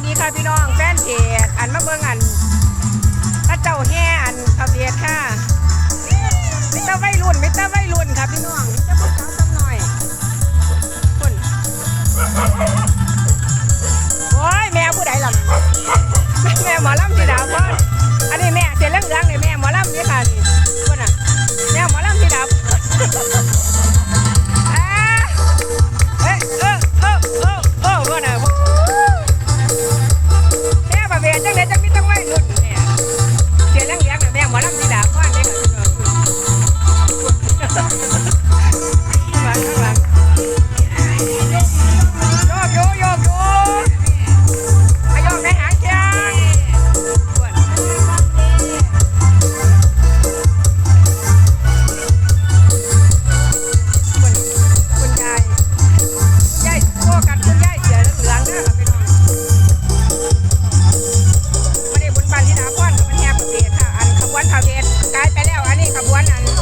วัสดีค่ะพี่น้องแฟนเพจอันมาเบิ่งอันพระเจ้าแห่อันพระเบียดค่ะมิตรวัยรุ่นมิตรวัยรุ่นค่ะพี่น้อง Mora. กลายไปแล้วอันนี้ขบวนอัน